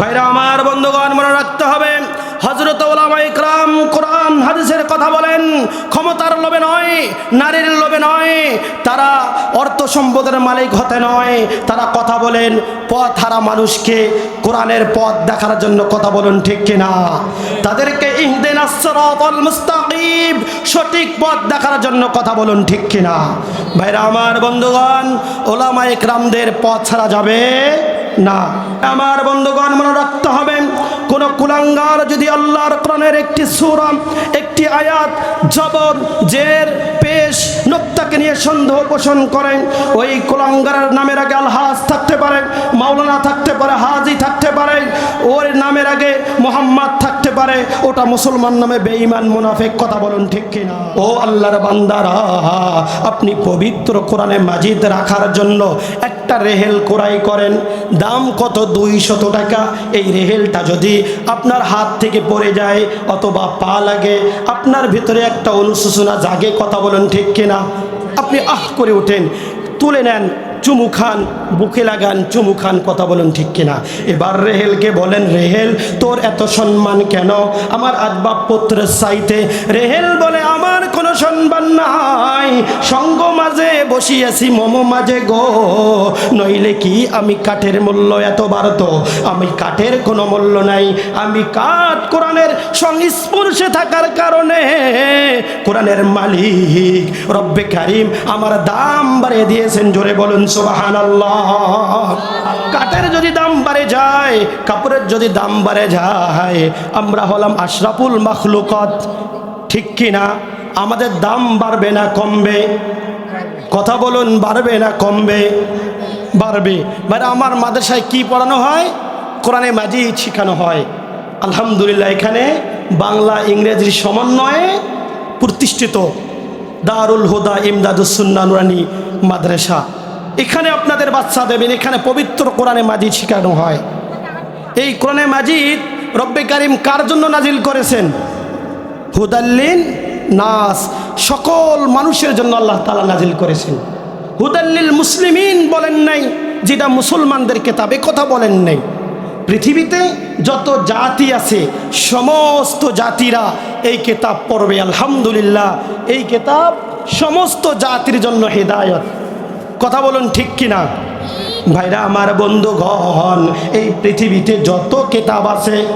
ভাইরা, আমার বন্ধুগণ, মনে রাখতে হবে হজরত ইকরাম কোরআন, হাদিসের কথা বলেন, ক্ষমতার লোভে নয়, নারীর লোভে নয়, তারা অর্থ সম্পদের মালিক হতে নয়, তারা কথা বলেন, পথ হারা মানুষকে কোরআনের পথ দেখার জন্য কথা বলেন, ঠিক কিনা? তাদেরকে ইহদিন আসরাতাল সঠিক পথ দেখার জন্য কথা বলুন, ঠিক কিনা? ভাইরা, আমার বন্ধুগণ, ওলামা ইকরামদের পথ ছাড়া যাবে না। আমার বন্ধুগণ, মনে রাখতে হবে, কোন কুলাঙ্গার যদি আল্লাহর কোরআনের একটি সুরম একটি আয়াত, জবর, জের, পেশ, নোক্তাকে নিয়ে সন্দেহ পোষণ করেন ওই কুলাঙ্গারের নামের আগে আলহাজ থাকতে পারে, মাওলানা থাকতে পারে, হাজি থাকতে পারে, ওর নামের আগে মোহাম্মদ পারে, ওটা মুসলমান নামে বেঈমান মুনাফেক, কথা বলুন ঠিক কিনা? ও আল্লাহর বান্দারা, আপনি পবিত্র কোরআনে মাজিদ রাখার জন্য একটা রেহেল কোরাই করেন, দাম কত? দুইশত টাকা। এই রেহেলটা যদি আপনার হাত থেকে পড়ে যায় অথবা পা লাগে, আপনার ভিতরে একটা অনুশোচনা জাগে, কথা বলেন ঠিক কিনা? আপনি আহ করে ওঠেন তুলে নেন চুমু খান, বুকে লাগান, চুমু খান, কথা বলুন ঠিক কিনা? এবার রেহেলকে বলেন, রেহেল, তোর এত সম্মান কেন? আমার আসবাবপত্রের সাইতে রেহেল বলে আমার কোনো সম্মান নাই। সঙ্গ মাঝে বসিয়াছি, মম মাঝে গো। নইলে কি আমি কাঠের মূল্য এত বাড়ত? আমি কাঠের কোনো মূল্য নাই। আমি কাঠ কোরআনের সংস্পর্শে থাকার কারণে কোরআনের মালিক রব্বে কারিম আমার দাম বাড়িয়ে দিয়েছেন। জোরে বলুন সোবাহান কাঠের যদি দাম বাড়ে যায়, কাপড়ের যদি দাম বাড়ে যায়, আমরা হলাম আশরাফুল মখলুকত। ঠিক কি না? আমাদের দাম বাড়বে না কমবে। কথা বলুন, বাড়বে না কমবে? বাড়বে। মানে আমার মাদ্রাসায় কি পড়ানো হয়? কোরআনে মাজিদ শেখানো হয়। আলহামদুলিল্লাহ, এখানে বাংলা, ইংরেজির সমন্বয়ে প্রতিষ্ঠিত দারুল হুদা ইমদাদুসুন্না নুরানি মাদ্রাসা। এখানে আপনাদের বাচ্চা দেবেন, এখানে পবিত্র কোরআনে মাজিদ শেখানো হয়। এই কোরআনে মাজিদ রব্বে কারিম কার জন্য নাজিল করেছেন? হুদাল্লিন নাস, সকল মানুষের জন্য আল্লাহ তালা নাজিল করেছেন। হুদাল্লিল মুসলিমিন বলেন নাই, যেটা মুসলমানদের কেতাব কথা বলেন নাই। পৃথিবীতে যত জাতি আছে, সমস্ত জাতিরা এই কেতাব পড়বে, আলহামদুলিল্লাহ। এই কেতাব সমস্ত জাতির জন্য হেদায়ত। কথা বলুন ঠিক কিনা? ভাইরা, আমার বন্ধুগণ, এই পৃথিবীতে যত কেতাব আছে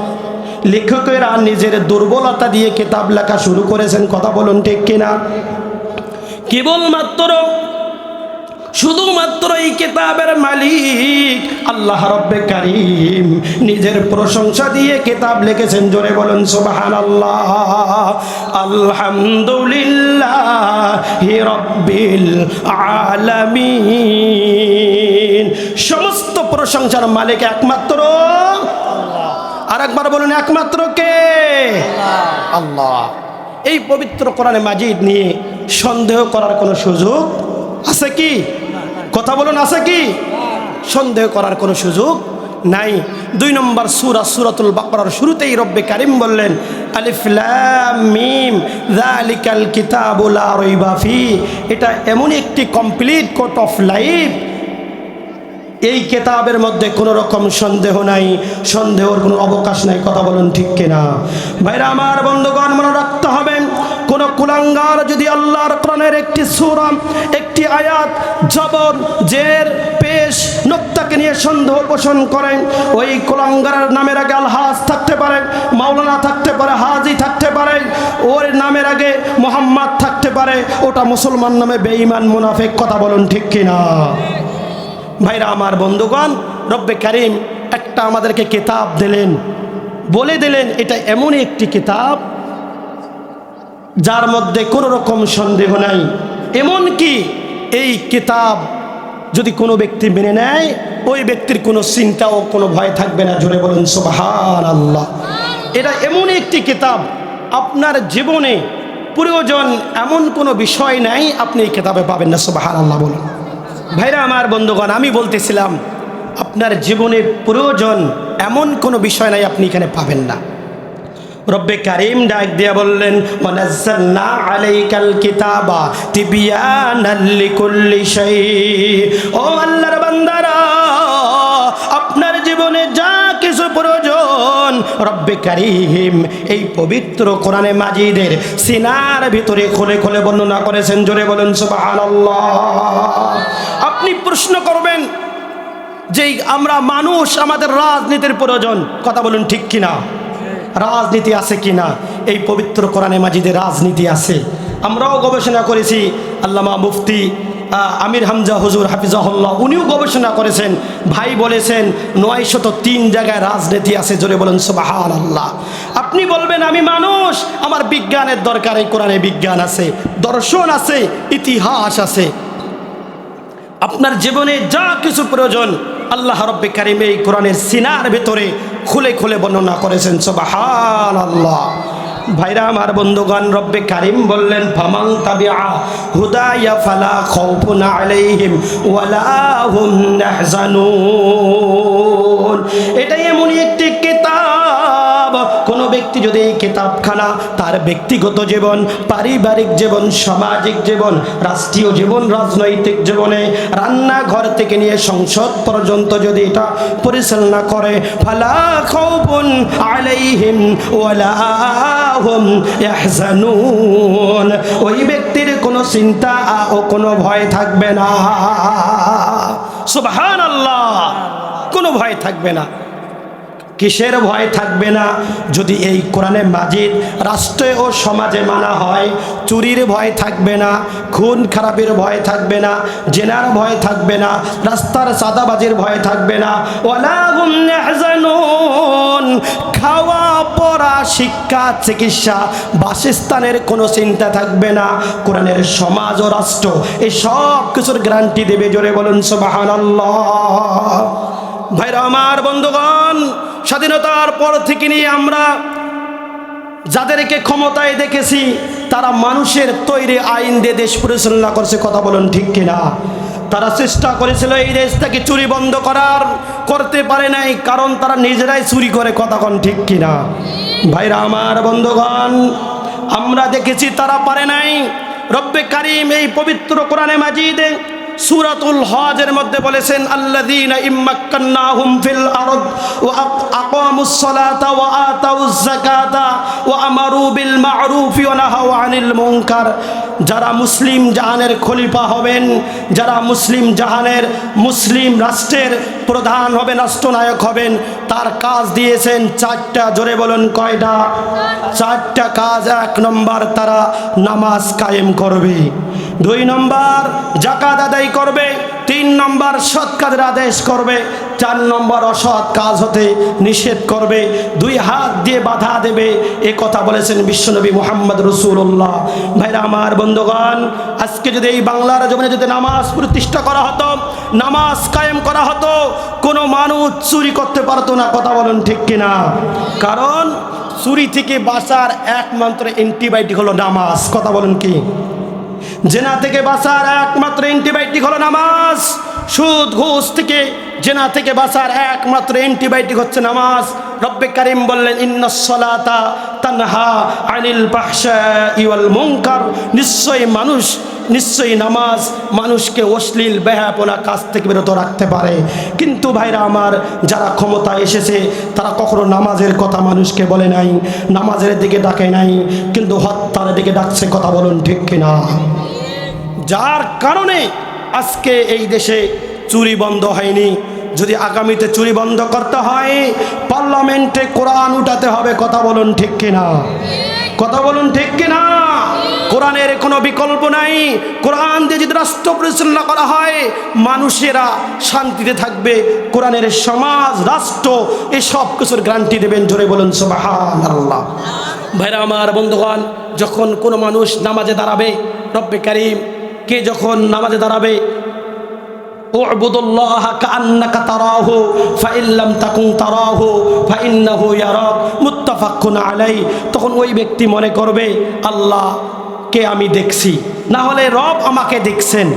লেখকেরা নিজের দুর্বলতা দিয়ে কেতাব লেখা শুরু করেছেন। কথা বলুন ঠিক কিনা? কেবলমাত্র, শুধুমাত্র এই কেতাবের মালিক আল্লাহ রব্বে কারিম নিজের প্রশংসা দিয়ে কেতাব লিখেছেন। জোরে বলুন সুবাহান আল্লাহ আলহামদুলিল্লাহ রব্বিল আলামিন। সমস্ত প্রশংসার মালিক একমাত্র আর একবার বলুন একমাত্র কে? আল্লাহ। এই পবিত্র কোরআনে মাজিদ নিয়ে সন্দেহ করার কোনো সুযোগ আছে কি? কথা বলুন আছে কি? সন্দেহ করার কোনো সুযোগ নাই। দুই নম্বর সুরা সুরাতুল বাকরার শুরুতেই রব্বে কারিম বললেন আলিফ লাম মিম যালিকাল কিতাবুল এটা এমন একটি কমপ্লিট কোট অফ লাইফ এই কেতাবের মধ্যে কোনো রকম সন্দেহ নাই, সন্দেহর কোনো অবকাশ নাই, কথা বলুন ঠিক কিনা? ভাইরা আমার বন্ধুগণ, মনে রাখতে হবে, কোন কুলাঙ্গার যদি আল্লাহর কোরআনের একটি সুরাম একটি আয়াত, জবর, জের, পেশ, নোক্তাকে নিয়ে সন্দেহ পোষণ করেন ওই কুলাঙ্গারের নামের আগে আলহাজ থাকতে পারে, মাওলানা থাকতে পারে, হাজি থাকতে পারে, ওর নামের আগে মোহাম্মদ থাকতে পারে, ওটা মুসলমান নামে বেঈমান, মুনাফেক, কথা বলুন ঠিক কিনা? ভাইরা আমার বন্ধুগণ, রব্বে কারিম একটা আমাদেরকে কিতাব দিলেন। বলে দিলেন, এটা এমন একটি কিতাব যার মধ্যে কোনো রকম সন্দেহ নাই। এমন কি এই কিতাব যদি কোনো ব্যক্তি মেনে নেয়, ওই ব্যক্তির কোনো চিন্তা ও কোনো ভয় থাকবে না। জোরে বলুন সুবাহান আল্লাহ এটা এমন একটি কিতাব, আপনার জীবনে প্রয়োজন এমন কোনো বিষয় নাই, আপনি এই কিতাবে পাবেন না সুবাহান আল্লাহ বলুন। ভাইরা আমার বন্ধুগণ, আমি বলতেছিলাম, আপনার জীবনের প্রয়োজন এমন কোনো বিষয় নাই আপনি এখানে পাবেন না। রব্বে কারিম ডাক দিয়া বললেন কিতাবা ও আপনার জীবনে যা রব্বে কারিম, এই পবিত্র কোরআনে মাজিদের সিনার ভিতরে খুলে খুলে বর্ণনা করেছেন, জোরে বলেন আপনি প্রশ্ন করবেন যে আমরা মানুষ, আমাদের রাজনীতির প্রয়োজন, কথা বলুন ঠিক কিনা? রাজনীতি আছে কিনা? এই পবিত্র কোরআনে মাজিদের রাজনীতি আছে। আমরাও গবেষণা করেছি, আল্লামা মুফতি আমির হামজা হুজুর হাফিজাহুল্লাহ, উনিও গবেষণা করেছেন। ভাই বলেছেন নয় শত তিন জায়গায় রাজনীতি আছে, জোরে বলেন সুবাহান আল্লাহ আপনি বলবেন, আমি মানুষ, আমার বিজ্ঞানের দরকার, এই কোরআনে বিজ্ঞান আছে, দর্শন আছে, ইতিহাস আছে। আপনার জীবনে যা কিছু প্রয়োজন, আল্লাহ রব্বে কারিম এই কোরআনের সিনার ভেতরে খুলে খুলে বর্ণনা করেছেন সবাহান আল্লাহ ভাইরা আমার বন্ধুগণ, রব্বে কারিম বললেন ফামাং তাবিআ হুদায়া ফালা খাউফুন আলাইহিম ওয়ালা হুম নাহজানুন। এটাই এমনই একটি কিতাব ব্যক্তি যদি এই কিতাবখানা তার ব্যক্তিগত জীবন, পারিবারিক জীবন, সামাজিক জীবন, রাষ্ট্রীয় জীবন, রাজনৈতিক জীবনে রান্নাঘর থেকে নিয়ে সংসদ পর্যন্ত যদি এটা পরিচালনা করে আলাইহিম ওয়ালা ওই ব্যক্তির কোনো চিন্তা ও কোনো ভয় থাকবে না। সুবহানাল্লাহ, কোনো ভয় থাকবে না। কিসের ভয় থাকবে না? যদি এই কোরআনে মাজিদ রাষ্ট্রে ও সমাজে মানা হয়, চুরির ভয় থাকবে না, খুন খারাপের ভয় থাকবে না, জেনার ভয় থাকবে না, রাস্তার সাদাবাজির ভয় থাকবে না। খাওয়া, পড়া, শিক্ষা, চিকিৎসা, বাসস্থানের কোনো চিন্তা থাকবে না। কোরআনের সমাজ ও রাষ্ট্র এই সব কিছুর গ্যারান্টি দেবে। জোরে বলুন, সুবহানাল্লাহ। ভাইরা, আমার বন্ধুগণ স্বাধীনতার পর থেকে নিয়ে আমরা যাদেরকে ক্ষমতায় দেখেছি, তারা মানুষের তৈরি আইন দিয়ে দেশ পরিচালনা করছে, কথা বলুন ঠিক কিনা? তারা চেষ্টা করেছিল এই দেশ থেকে চুরি বন্ধ করার, করতে পারে নাই, কারণ তারা নিজেরাই চুরি করে, কথা কন ঠিক কিনা? ভাইরা আমার বন্ধুগণ, আমরা দেখেছি তারা পারে নাই। রব্বে কারিম এই পবিত্র কোরআনে মাজিদে সূরাতুল হজের মধ্যে বলেছেন, আল্লাযীনা ইম্মাক্কান্নাহুম ফিল আরদ ওয়া আকামুস সালাতা ওয়া যাকাতা ওয়া আমারু বিল মা'রুফ ওয়া নাহাউ আনিল মুনকার। যারা মুসলিম জাহানের খলিফা হবেন, যারা মুসলিম জাহানের মুসলিম রাষ্ট্রের প্রধান হবেন, রাষ্ট্রনায়ক হবেন, তার কাজ দিয়েছেন চারটা, জোরে বলুন কয়টা? চারটা কাজ, এক নম্বর তারা নামাজ কায়েম করবে। দুই নম্বর, জাকাত আদায় করবে। তিন নম্বর, সৎ কাজের আদেশ করবে। চার নম্বর, অসৎ কাজ হতে নিষেধ করবে। দুই হাত দিয়ে বাধা দেবে। এ কথা বলেছেন বিশ্বনবী মোহাম্মদ রসুল্লাহ ভাইরা আমার বন্ধুগণ, আজকে যদি এই বাংলার জমিনে যদি নামাজ প্রতিষ্ঠা করা হতো, নামাজ কায়েম করা হতো, কোনো মানুষ চুরি করতে পারতো না, কথা বলুন ঠিক কিনা? কারণ, চুরি থেকে বাঁচার একমাত্র অ্যান্টিবায়োটিক হলো নামাজ, কথা বলুন কি? জেনা থেকে বাঁচার একমাত্র অ্যান্টিবায়োটিক হলো নামাজ। সুদ, ঘুষ থেকে জেনা থেকে বাঁচার একমাত্র অ্যান্টিবায়োটিক হচ্ছে নামাজ। রব্বে কারিম বললেন ইন্নসলাতা তানহা আনিল বাহশা ইওয়াল মুনকার। নিশ্চয়ই মানুষ, নিশ্চয়ই নামাজ মানুষকে অশ্লীল ব্যাহাপনা কাজ থেকে বিরত রাখতে পারে। কিন্তু ভাইরা আমার, যারা ক্ষমতা এসেছে, তারা কখনো নামাজের কথা মানুষকে বলে নাই, নামাজের দিকে ডাকে নাই, কিন্তু হত্যার দিকে ডাকছে, কথা বলুন ঠিক কিনা? যার কারণে আজকে এই দেশে চুরি বন্ধ হয়নি। যদি আগামীতে চুরি বন্ধ করতে হয়, পার্লামেন্টে কোরআন উঠাতে হবে, কথা বলুন ঠিক কিনা? কথা বলুন ঠিক কিনা? কোরআনের কোনো বিকল্প নাই। কোরআন দিয়ে যদি রাষ্ট্র পরিচালনা করা হয়, মানুষেরা শান্তিতে থাকবে। কোরআনের সমাজ, রাষ্ট্র, এসব কিছুর গ্যারান্টি দেবেন, জোরে বলুন সুবহান ভাইরা আমার বন্ধুগণ, যখন কোনো মানুষ নামাজে দাঁড়াবে, রব্বে কারিম কে যখন নামাজে দাঁড়াবে তখন ওই ব্যক্তি মনে করবে, আল্লাহ, কে আমি দেখছি? না হলে রব আমাকে দেখছেন।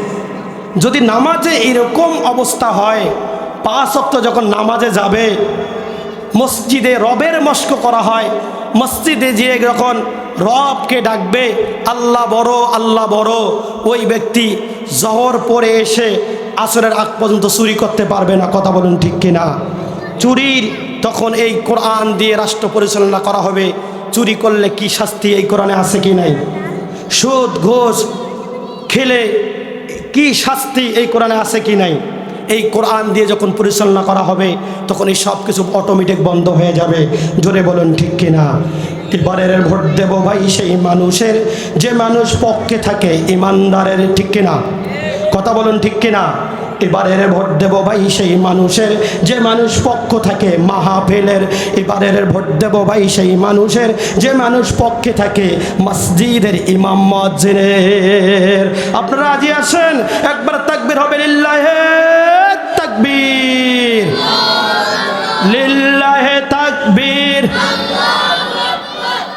যদি নামাজে এরকম অবস্থা হয়, পাঁচ অক্ত যখন নামাজে যাবে, মসজিদে রবের মস্ক করা হয়, মসজিদে যেয়ে যখন রবকে ডাকবে, আল্লাহ বড় আল্লাহ বড়। ওই ব্যক্তি জহর পরে এসে আসরের আগ পর্যন্ত চুরি করতে পারবে না, কথা বলুন ঠিক কিনা? চুরির তখন এই কোরআন দিয়ে রাষ্ট্র পরিচালনা করা হবে। চুরি করলে কি শাস্তি এই কোরআনে আছে কি নাই? সুদ, ঘোষ, খেলে কি শাস্তি এই কোরআনে আছে কি নাই? এই কোরআন দিয়ে যখন পরিচালনা করা হবে, তখন এই সব কিছু অটোমেটিক বন্ধ হয়ে যাবে। জোরে বলুন, ঠিক কিনা? এবারের ভোট দেব ভাই সেই মানুষের, যে মানুষ পক্ষে থাকে, ইমানদারের, ঠিক কিনা? কথা বলুন, ঠিক কিনা? এবারের ভোট দেব ভাই সেই মানুষের, যে মানুষ পক্ষ থাকে, মাহাফেলের। এবারের ভোট দেব ভাই সেই মানুষের, যে মানুষ পক্ষে থাকে, মসজিদের ইমাম মজ্জিনের আপনারা রাজি আছেন? একবার তাকবীর হবে লিল্লাহে। তাকবীর। লিল্লাহে তাকবীর।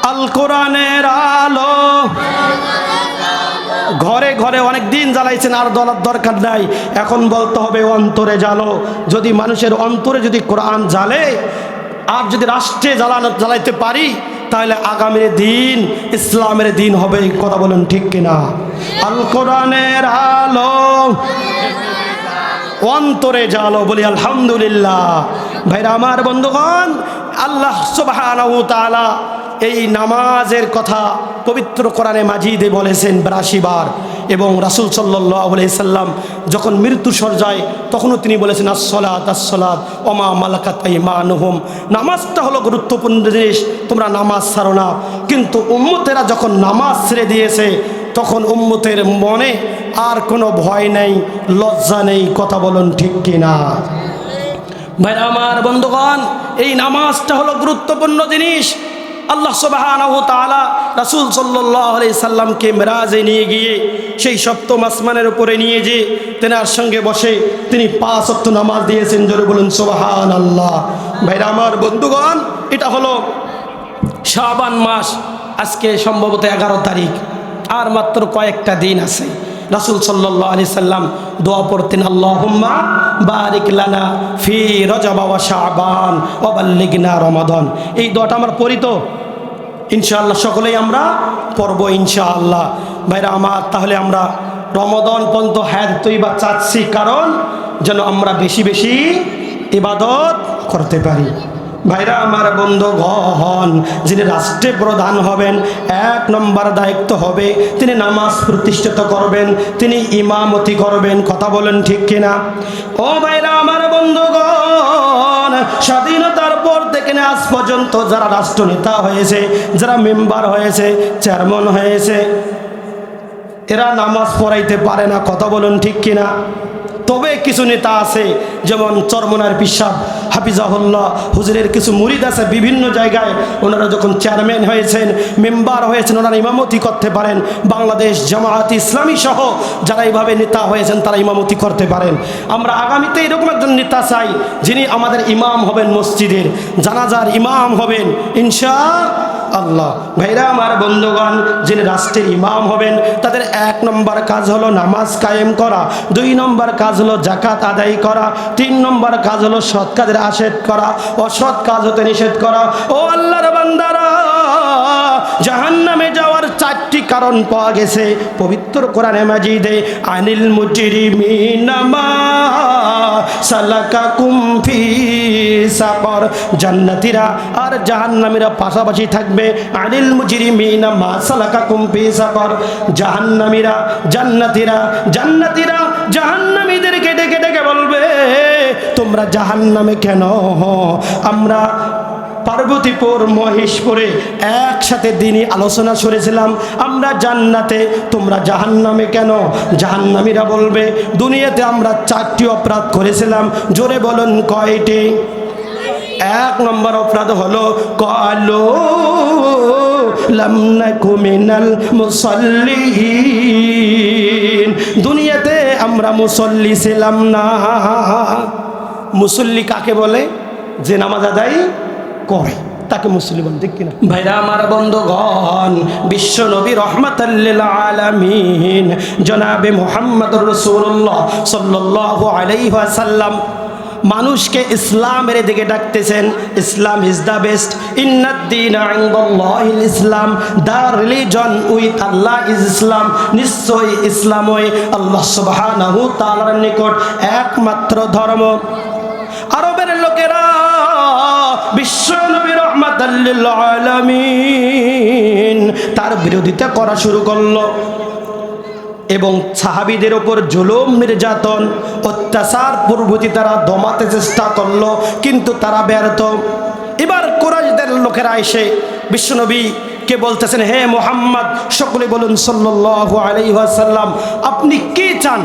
আল কোরআনের আলো। ঘরে ঘরে অনেক দিন জ্বালাইছেন, আর দলার দরকার নাই। এখন বলতে হবে, অন্তরে জ্বালো। যদি মানুষের অন্তরে যদি কোরআন জ্বালে, আর যদি রাষ্ট্রে জ্বালানো, জ্বালাইতে পারি, তাহলে আগামীর দিন, ইসলামের দিন হবে। কথা বলেন ঠিক কিনা? আল কোরআনের আলো। অন্তরে জালো বলি, আলহামদুলিল্লাহ। ভাইরা, আমার বন্ধুগণ, আল্লাহ তাআলা এই নামাজের কথা পবিত্র কোরআনে মাজিদে বলেছেন বিরাশি বার। এবং রাসূল সাল্লাম যখন মৃত্যু সরজায় তখনও তিনি বলেছেন, আসসালাত আসসালাত, ওমা মালাকাত আইমানুহুম। নামাজটা হলো গুরুত্বপূর্ণ জিনিস, তোমরা নামাজ ছাড়ো না। কিন্তু উম্মতেরা যখন নামাজ ছেড়ে দিয়েছে, তখন উম্মতের মনে আর কোনো ভয় নেই, লজ্জা নেই, কথা বলুন ঠিক কিনা? ভাই আমার বন্ধুগণ, এই নামাজটা হলো গুরুত্বপূর্ণ জিনিস। আল্লাহ সুবহানাহু তাআলা রাসূল আলাইহি সাল্লামকে মেরাজে নিয়ে গিয়ে সেই সপ্তম আসমানের উপরে নিয়ে যে তেনার সঙ্গে বসে তিনি পাঁচ ওয়াক্ত নামাজ দিয়েছেন, জোরে বলুন সুবহানাল্লাহ। ভাইরা আমার বন্ধুগণ, এটা হলো শাবান মাস, আজকে সম্ভবত এগারো তারিখ, আর মাত্র কয়েকটা দিন আছে। রাসুল সাল্লাহ আলি সাল্লাম দোয়া পড়তেন, আল্লাহুম্মা বারিক লানা ফি রজব ওয়া শাবান ওয়া বাল্লিগনা রমাদান। এই দোয়াটা আমার পড়ি ইনশাআল্লাহ সকলেই আমরা পড়ব ইনশাআল্লাহ। ভাইরা আমার, তাহলে আমরা রমদন পর্যন্ত হ্যাঁ তৈবা চাচ্ছি, কারণ যেন আমরা বেশি বেশি ইবাদত করতে পারি। ভাইরা আমার বন্ধু হন যিনি রাষ্ট্রে প্রধান হবেন, এক নম্বর দায়িত্ব হবে, তিনি নামাজ প্রতিষ্ঠিত করবেন, তিনি ইমামতি করবেন, কথা বলেন ঠিক কিনা? ও ভাইরা আমার বন্ধুগণ, স্বাধীনতার পর থেকে আজ পর্যন্ত যারা রাষ্ট্রনেতা হয়েছে, যারা মেম্বার হয়েছে, চেয়ারম্যান হয়েছে, এরা নামাজ পড়াইতে পারে না, কথা বলুন ঠিক কিনা? তবে কিছু নেতা আছে, যেমন চরমনার পিসাব। হাফিজাহুল্লাহ, হুজুরের কিছু মুরিদ আছে বিভিন্ন জায়গায়। ওনারা যখন চেয়ারম্যান হয়েছেন, মেম্বার হয়েছেন, ওনারা ইমামতি করতে পারেন। বাংলাদেশ জামায়াত ইসলামী সহ যারা এইভাবে নেতা হয়েছেন, তারা ইমামতি করতে পারেন। আমরা আগামীতে এরকম একজন নেতা চাই, যিনি আমাদের ইমাম হবেন মসজিদের, জানাজার ইমাম হবেন। ইনশা আল্লাহ। ভাইরা, আমার বন্ধুগণ, যিনি রাষ্ট্রের ইমাম হবেন, তাদের এক নম্বর কাজ হলো নামাজ কায়েম করা, দুই নম্বর কাজ হলো জাকাত আদায় করা, তিন নম্বর কাজ হলো সৎ কাজের আশেদ করা, অসৎ কাজ হতে নিষেধ করা। ও আল্লাহর বান্দারা কারণ পাওয়া গেছে পবিত্র কোরআনে মাজিদে, আনিল মুজরিমিনামা সালাকা কুমফি সাকর। জান্নাতীরা আর জাহান্নামীরা পাশাপাশি থাকবে, আনিল মুজরিমিনা মা সালাকা কুমফি সাকর। জাহান্নামীরা, জান্নাতীরা জান্নাতীরা জাহান্নামীদেরকে ডেকে ডেকে বলবে, তোমরা জাহান্নামে কেন আমরা পার্বতীপুর মহেশপুরে একসাথে দিনই আলোচনা শুনেছিলাম আমরা জান্নাতে, তোমরা জাহান্নামে কেন? জাহান্নামীরা বলবে, দুনিয়াতে আমরা চারটি অপরাধ করেছিলাম। জোরে বলুন, কয়টি? এক নম্বর অপরাধ হলো, কালো মিনাল মুসাল্লিন দুনিয়াতে আমরা মুসল্লি ছিলাম না। মুসল্লি কাকে বলে? যে নামাজ আদায় করে। তাকে মুসলিম ঠিক কিনা? ভাইরা আমার বন্ধুগণ, বিশ্ব নবী রহমতাল্লিল আলামিন, জনাবে মোহাম্মদ রসুল্লাহ সাল্লাহ আলাইসাল্লাম মানুষকে ইসলামের দিকে ডাকতেছেন। ইসলাম ইজ দ্য বেস্ট ইন্নাদ্দিন ইসলাম the religion with Allah is Islam. নিশ্চয়ই ওই আল্লাহ তাআলার নিকট একমাত্র ধর্ম। আরবের লোকেরা বিশ্ব নবী রহমাতাল্লিল আলামিন তার বিরোধিতা করা শুরু করল। এবং সাহাবিদের ওপর জুলুম, নির্যাতন, অত্যাচার পূর্বতি তারা দমাতে চেষ্টা করল, কিন্তু তারা ব্যর্থ। এবার কোরআশদের লোকেরা এসে বিশ্বনবী কে বলতেছেন, হে মোহাম্মদ, সকলে বলুন সাল্লাল্লাহু আলাইহি ওয়াসাল্লাম, আপনি কি চান?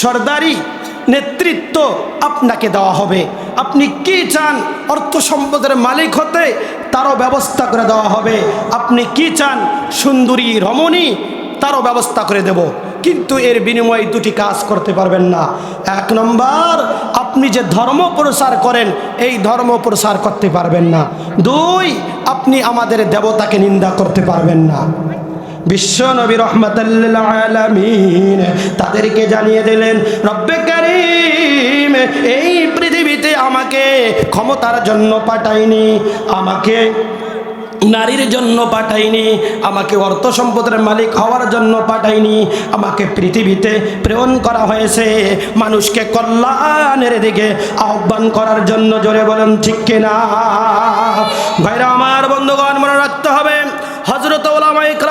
সর্দারি নেতৃত্ব আপনাকে দেওয়া হবে। আপনি কি চান অর্থ সম্পদের মালিক হতে, তারও ব্যবস্থা করে দেওয়া হবে। আপনি কি চান সুন্দরী রমণী, তারও ব্যবস্থা করে দেব। কিন্তু এর বিনিময়ে দুটি কাজ করতে পারবেন না। এক নম্বর, আপনি যে ধর্ম প্রসার করেন, এই ধর্ম প্রসার করতে পারবেন না। দুই, আপনি আমাদের দেবতাকে নিন্দা করতে পারবেন না। বিশ্ব নবী রহমতাল্লামিন তাদেরকে জানিয়ে দিলেন, রব্বে করিম এই পৃথিবীতে আমাকে ক্ষমতার জন্য পাঠায়নি, আমাকে নারীর জন্য পাঠাইনি আমাকে অর্থ সম্পদের মালিক হওয়ার জন্য পাঠাইনি আমাকে পৃথিবীতে প্রেরণ করা হয়েছে। মানুষকে কল্যাণের দিকে আহ্বান করার জন্য জোরে বলেন, ঠিক কিনা? ভাইরা আমার বন্ধুগণ, মনে রাখতে হবে হজরত ওলামা ইকরাম কোরআন হাদিসের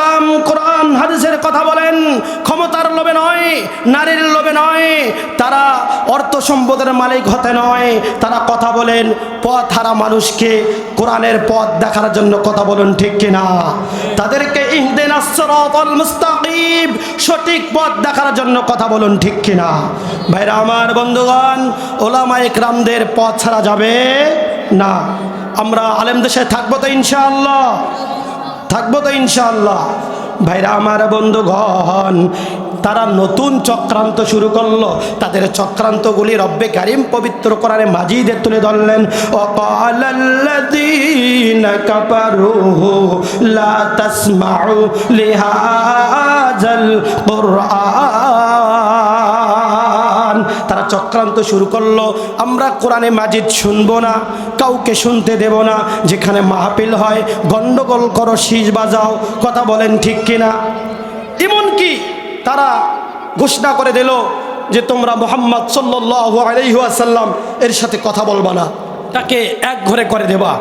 কথা বলেন, ক্ষমতার লোভে নয়, নারীর লোভে নয়, তারা অর্থ সম্পদের মালিক হতে নয়, তারা কথা বলেন পথ হারা মানুষকে কোরআনের পথ দেখার জন্য কথা বলেন ঠিক কিনা? তাদেরকে ইহদিন আসরাতাল মুস্তাকিম সঠিক পথ দেখার জন্য কথা বলুন ঠিক কিনা? ভাইরা আমার বন্ধুগণ, ওলামা ইকরামদের পথ ছাড়া যাবে না। আমরা আলেম দেশে থাকব তো ইনশাআল্লাহ। থাকব তো ইনশাআল্লাহ। ভাইরা, আমার বন্ধু বন্ধুগণ, তারা নতুন চক্রান্ত শুরু করল। তাদের চক্রান্তগুলি রব্বে কারিম পবিত্র করারে মাজিদের তুলে ধরলেন। লা তারা চক্রান্ত শুরু করল। আমরা কোরআনে মাজিদ শুনব না, কাউকে শুনতে দেব না। যেখানে মাহফিল হয়, গন্ডগোল করো, শীষ বাজাও, কথা বলেন ঠিক কিনা? এমনকি তারা ঘোষণা করে দিল যে তোমরা মোহাম্মদ সাল্লু আলহিহাসাল্লাম এর সাথে কথা বলবা না। তাকে এক ঘরে করে দেবা।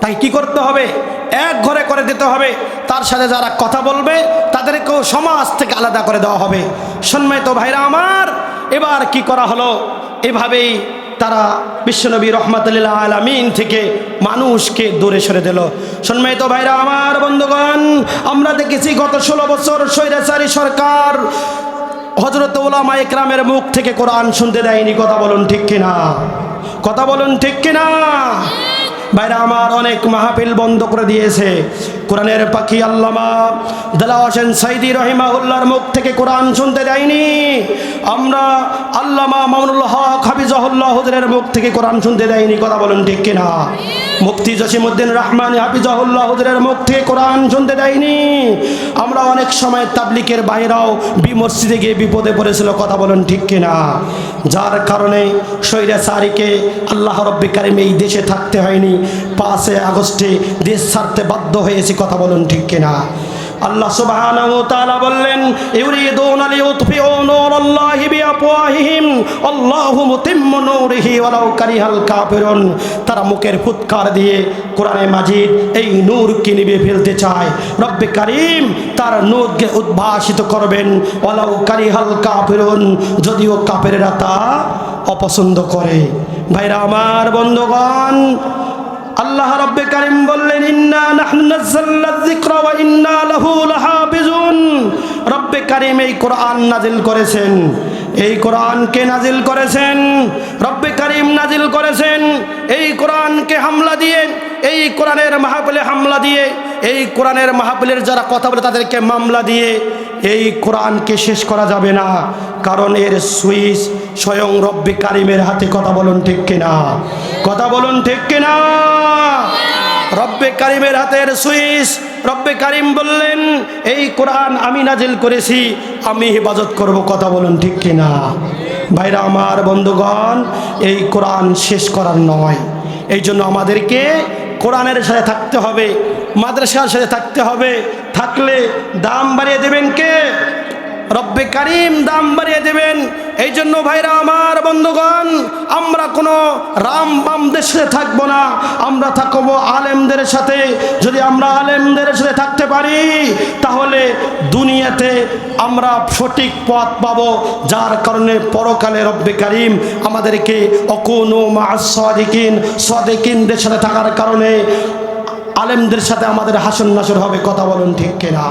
তাই কি করতে হবে? এক ঘরে করে দিতে হবে। তার সাথে যারা কথা বলবে, তাদেরকেও সমাজ থেকে আলাদা করে দেওয়া হবে। সম্মানিত ভাইরা আমার এবার কি করা হলো? এভাবেই তারা বিশ্বনবী রহমতুল্লাহ আলমিন থেকে মানুষকে দূরে সরে দিল। সম্মানিত ভাইরা, আমার বন্ধুগণ, আমরা দেখেছি গত ষোলো বছর স্বৈরাচারী সরকার হজরত ওলামা একরামের মুখ থেকে কোরআন শুনতে দেয়নি। কথা বলুন ঠিক কিনা? কথা বলুন ঠিক কিনা? বাইরে আমার অনেক মাহফিল বন্ধ করে দিয়েছে। কোরআনের পাখি আল্লামা দালা হোসেন সাইদি রহিমাউল্লাহর মুখ থেকে কোরআন শুনতে দেয়নি। আমরা আল্লামা মামুনুল হক হাফিজহুল্লাহ হুজুরের মুখ থেকে কোরআন শুনতে দেয়নি, কথা বলুন ঠিক কিনা? মুফতি জসিমুদ্দিন রহমান হাফিজহুল্লাহ হুজুরের মুখ থেকে কোরআন শুনতে দেয়নি। আমরা অনেক সময় তাবলিকের বাইরেও বি মসজিদে গিয়ে বিপদে পড়েছিল, কথা বলুন ঠিক কিনা? যার কারণে সৈরা সারিকে আল্লাহ রব্বি কারিম এই দেশে থাকতে হয়নি। পাঁচে আগস্টে দেশ ছাড়তে বাধ্য হয়েছি, কথা বলুন ঠিক কিনা? আল্লাহ বললেন তারা মুখের ফুৎকার দিয়ে কোরআনে মাজিদ এই ফেলতে চায়। রব্বে কারীম তার নূরকে উদ্ভাসিত করবেন, ওয়ালাউ কারিহাল কাফিরুন, যদিও কাফেরেরা তা অপছন্দ করে। ভাইরা আমার বন্ধুগণ আল্লাহ রব্বে কারিম বললেন, ইন্না নাহনু নাযালনা যিকরা ওয়া ইন্না লাহু লাহাফিজুন। রব্বে কারিম এই কোরআন নাজিল করেছেন। এই কোরআনকে নাজিল করেছেন? রব্বে কারিম নাজিল করেছেন। এই কোরআনকে হামলা দিয়ে, এই কোরআনের মাহফিলে হামলা দিয়ে, এই কোরআনের মাহফিলের যারা কথা বলে তাদেরকে মামলা দিয়ে, এই কোরআনকে শেষ করা যাবে না। কারণ এর সুইচ স্বয়ং রব্বে কারিমের হাতে কথা বলুন ঠিক কিনা? কথা বলুন ঠিক কিনা? রব্বে কারিমের হাতের সুইচ। রব্বে কারিম বললেন, এই কোরআন আমি নাজিল করেছি, আমি হেফাজত করব, কথা বলুন ঠিক কিনা? ভাইরা আমার বন্ধুগণ, এই কোরআন শেষ করার নয়। এই জন্য আমাদেরকে কোরআনের সাথে থাকতে হবে, মাদ্রাসার সাথে থাকতে হবে। থাকলে দাম বাড়িয়ে দেবেন কে? রব্বে কারিম দাম বাড়িয়ে দেবেন। এই জন্য ভাইরা আমার বন্ধুগণ, আমরা কোনো রাম বাম দেশে থাকব না। আমরা থাকব আলেমদের সাথে। যদি আমরা আলেমদের সাথে থাকতে পারি, তাহলে দুনিয়াতে আমরা সঠিক পথ পাব, যার কারণে পরকালে রব্বে কারিম আমাদেরকে অকুনো মা সদিকিন, সদিকিনদের সাথে থাকার কারণে আলেমদের সাথে আমাদের হাসন নাসর হবে, কথা বলুন ঠিক কিনা?